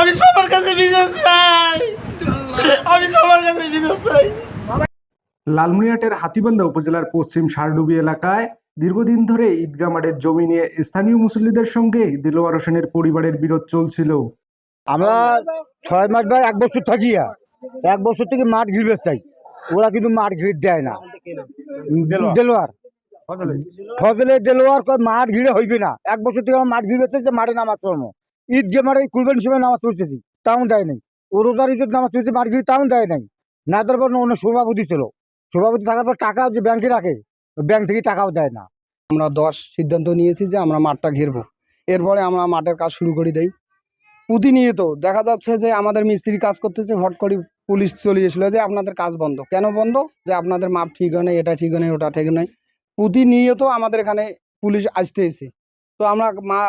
আমি সবার কাছে বিচার চাই। আমি সবার কাছে বিচার চাই। লালমনিরহাটের হাতীবান্ধা উপজেলার পশ্চিম সারডুবি এলাকায় দীর্ঘদিন ধরে ঈদগাহ মাঠের জমি নিয়ে স্থানীয় মুসল্লিদের সঙ্গে দিলোয়ার হোসেনের পরিবারের বিরোধ চলছিল। আমরা ছয় মাস বা এক বছর থাকিয়া এক বছর থেকে মাঠ ঘিরবে চাই। ওরা কিন্তু মাঠ ঘিরে দেয় না। দেলোয়ার। ফজলে। দেলোয়ার মাঠ ঘিরে হইবে না। এক বছর থেকে আমরা মাঠ ঘিরবে চাই যে মাঠে নামাজ পড়ব। ঈদ গে মাঠে কুরবান সময় নামাজ পড়তেছি, তাও দেয় নাই। ও রোজার ঈদের নামাজ পড়তেছি ঘিরে তাও দেয় নাই। না দেওয়ার পর অন্য সভাপতি ছিল। সভাপতি থাকার পর টাকা যে ব্যাংকে রাখে ব্যাংক থেকে টাকাও দেয় না। আমরা দশ সিদ্ধান্ত নিয়েছি যে আমরা মাঠটা ঘেরবো। এরপরে আমরা মাঠের কাজ শুরু করে দেই। প্রতিনিয়ত দেখা যাচ্ছে যে আমাদের মিস্ত্রি কাজ করতেছে, হট করে পুলিশ চলে এসলো যে আপনাদের কাজ বন্ধ। কেন বন্ধ? যে আপনাদের মাপ ঠিক হয় এটা ঠিক হয় ওটা ঠিক নাই। প্রতিনিয়ত আমাদের এখানে পুলিশ আসতে এসে তো আমরা মা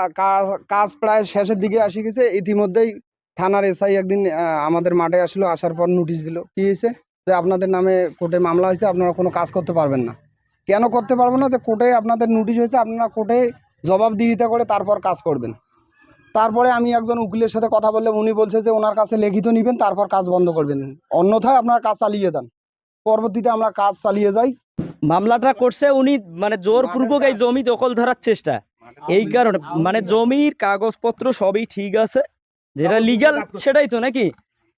কাজ প্রায় শেষের দিকে আসি গেছে। ইতিমধ্যেই থানার এসআই একদিন আমাদের মাঠে আসলো আসার পর নোটিশ দিল। কি হয়েছে? যে আপনাদের নামে কোর্টে মামলা হয়েছে আপনারা কোনো কাজ করতে পারবেন না। কেন করতে পারব না? যে কোর্টে আপনাদের নোটিশ হয়েছে আপনারা কোর্টে জবাব জবাবদিহিতা করে তারপর কাজ করবেন। তারপরে আমি একজন উকিলের সাথে কথা বললে উনি বলছে যে ওনার কাছে লিখিত নেবেন তারপর কাজ বন্ধ করবেন। অন্যথায় আপনারা কাজ চালিয়ে যান। পরবর্তীতে আমরা কাজ চালিয়ে যাই। মামলাটা করছে উনি মানে জোরপূর্বক এই জমি দখল ধরার চেষ্টা। এই কারণে মানে জমির কাগজপত্র সবই ঠিক আছে। যেটা লিগ্যাল সেটাই তো নাকি?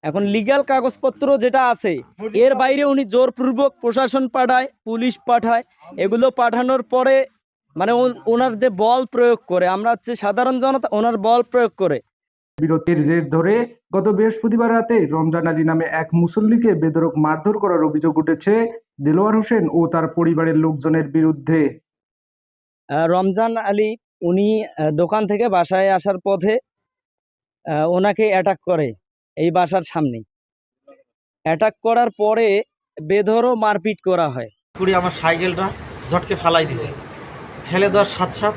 এখন লিগ্যাল কাগজপত্র যেটা আছে এর বাইরে উনি জোরপূর্বক প্রশাসন পাঠায় পুলিশ পাঠায় এগুলো পাঠানোর পরে মানে ওনার যে বল প্রয়োগ করে আমরা হচ্ছে সাধারণ জনতা ওনার বল প্রয়োগ করে। বিরতির জের ধরে গত বৃহস্পতিবার রাতে রমজান আলী নামে এক মুসল্লিকে বেদরক মারধর করার অভিযোগ উঠেছে দিলোয়ার হোসেন ও তার পরিবারের লোকজনের বিরুদ্ধে। আহ, রমজান আলী উনি দোকান থেকে বাসায় আসার পথে ওনাকে অ্যাটাক করে এই বাসার সামনে। অ্যাটাক করার পরে বেধরও মারপিট করা হয়। পুরি আমার সাইকেলটা ঝটকে ফালাই দিছে। ফেলে দেওয়ার সাথ সাথ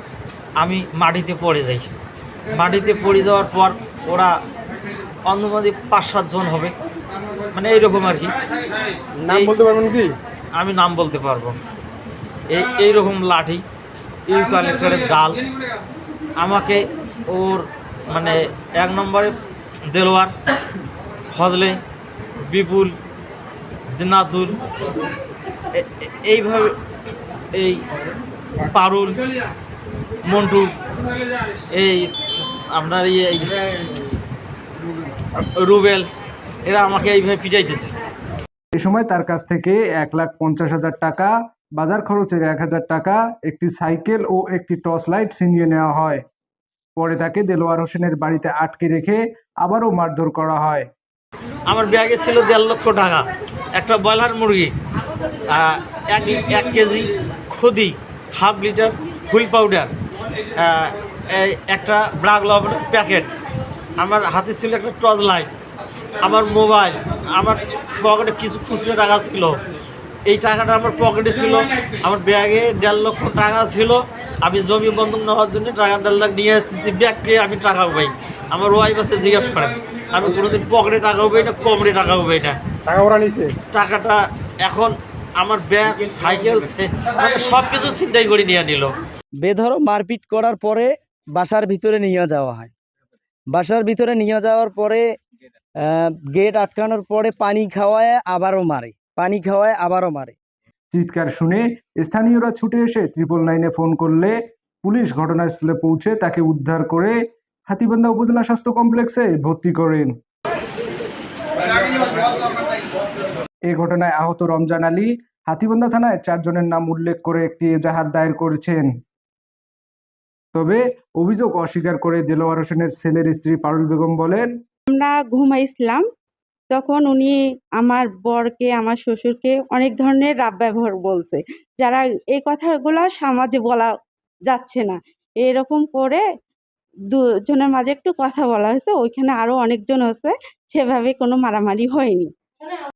আমি মাটিতে পড়ে যাই। মাটিতে পড়ে যাওয়ার পর ওরা অন্যমাদি পাঁচ সাতজন হবে। মানে এইরকম আর কি। নাম বলতে পারবেন কি? আমি নাম বলতে পারব। এই এইরকম লাঠি ইউকালেক্টরের ডাল। আমাকে ওর মানে এক নম্বরে দেলোয়ার, ফজলে, বিপুল এ- এইভাবে এই পারুল, মন্টু, এই আপনার এই রুবেল, এরা আমাকে এইভাবে পিটাইতেছে। এ সময় তার কাছ থেকে এক লাখ পঞ্চাশ হাজার টাকা বাজার খরচের এক হাজার টাকা, একটি সাইকেল ও একটি টর্চ লাইট ছিনিয়ে নেওয়া হয়। পরে তাকে দেলোয়ার হোসেনের বাড়িতে আটকে রেখে আবারও মারধর করা হয়। আমার ব্যাগে ছিল দেড় লক্ষ টাকা, একটা ব্রয়লার মুরগি এক এক কেজি খদি, হাফ লিটার হুইল পাউডার একটা ব্রাগ লবণের প্যাকেট, আমার হাতে ছিল একটা টর্চ লাইট, আমার মোবাইল, আমার পকেটে কিছু খুচরো টাকা ছিল। এই টাকাটা আমার পকেটে ছিল। আমার ব্যাগে দেড় লক্ষ টাকা ছিল। আমি জমি বন্ধক নেওয়ার জন্য টাকা দেড় লাখ নিয়ে আসতেছি। ব্যাগকে আমি টাকা পাই। আমার ওয়াইফ আছে জিজ্ঞাসা করেন। আমি কোনোদিন পকেটে টাকা পাই না কমরে টাকা পাই না। টাকা ওরা নিছে? টাকাটা এখন আমার ব্যাগ সাইকেল সে- মানে সব কিছু চিন্তাই করে নিয়ে নিল। বেধরও মারপিট করার পরে বাসার ভিতরে নিয়ে যাওয়া হয়। বাসার ভিতরে নিয়ে যাওয়ার পরে গেট আটকানোর পরে পানি খাওয়ায় আবারও মারে। পানি খাওয়ায় আবারও মারে। চিৎকার শুনে স্থানীয়রা ছুটে এসে ট্রিপল নাইনে ফোন করলে পুলিশ ঘটনাস্থলে পৌঁছে তাকে উদ্ধার করে হাতিবান্ধা উপজেলা স্বাস্থ্য কমপ্লেক্সে ভর্তি করেন। এ ঘটনায় আহত রমজান আলী হাতিবান্ধা থানায় চারজনের নাম উল্লেখ করে একটি এজাহার দায়ের করেছেন। তবে অভিযোগ অস্বীকার করে দেলোয়ার হোসেনের ছেলের স্ত্রী পারুল বেগম বলেন আমরা ঘুমাইছিলাম তখন উনি আমার বরকে, আমার শ্বশুরকে অনেক ধরনের রাব ব্যবহার বলছে। যারা এই কথাগুলো সমাজে বলা যাচ্ছে না। এরকম করে দুজনের মাঝে একটু কথা বলা হয়েছে, ওইখানে আরও অনেকজন হচ্ছে, সেভাবে কোনো মারামারি হয়নি।